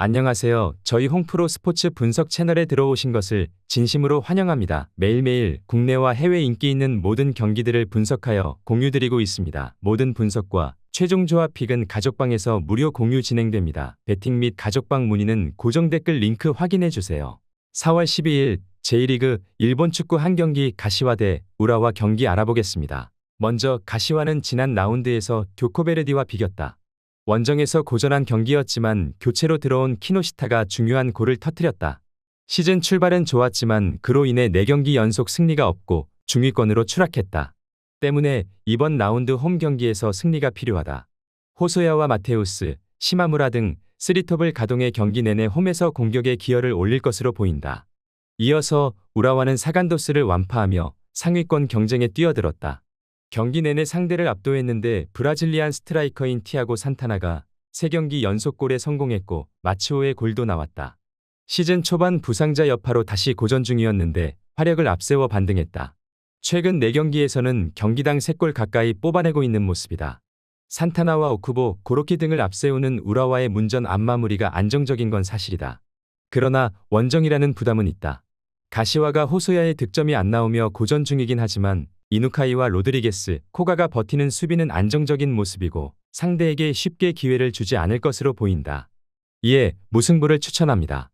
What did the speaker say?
안녕하세요. 저희 홍프로 스포츠 분석 채널에 들어오신 것을 진심으로 환영합니다. 매일매일 국내와 해외 인기 있는 모든 경기들을 분석하여 공유드리고 있습니다. 모든 분석과 최종 조합 픽은 가족방에서 무료 공유 진행됩니다. 배팅 및 가족방 문의는 고정 댓글 링크 확인해 주세요. 4월 12일 제1리그 일본 축구 한 경기 가시와 대 우라와 경기 알아보겠습니다. 먼저 가시와는 지난 라운드에서 교코베르디와 비겼다. 원정에서 고전한 경기였지만 교체로 들어온 키노시타가 중요한 골을 터뜨렸다. 시즌 출발은 좋았지만 그로 인해 4경기 연속 승리가 없고 중위권으로 추락했다. 때문에 이번 라운드 홈 경기에서 승리가 필요하다. 호소야와 마테우스, 시마무라 등 쓰리톱을 가동해 경기 내내 홈에서 공격에 기여를 올릴 것으로 보인다. 이어서 우라와는 사간도스를 완파하며 상위권 경쟁에 뛰어들었다. 경기 내내 상대를 압도했는데 브라질리안 스트라이커인 티아고 산타나가 3경기 연속골에 성공했고 마치오의 골도 나왔다. 시즌 초반 부상자 여파로 다시 고전 중이었는데 화력을 앞세워 반등했다. 최근 4경기에서는 경기당 3골 가까이 뽑아내고 있는 모습이다. 산타나와 오쿠보, 고로키 등을 앞세우는 우라와의 문전 앞마무리가 안정적인 건 사실이다. 그러나 원정이라는 부담은 있다. 가시와가 호소야의 득점이 안 나오며 고전 중이긴 하지만 이누카이와 로드리게스, 코가가 버티는 수비는 안정적인 모습이고 상대에게 쉽게 기회를 주지 않을 것으로 보인다. 이에 무승부를 추천합니다.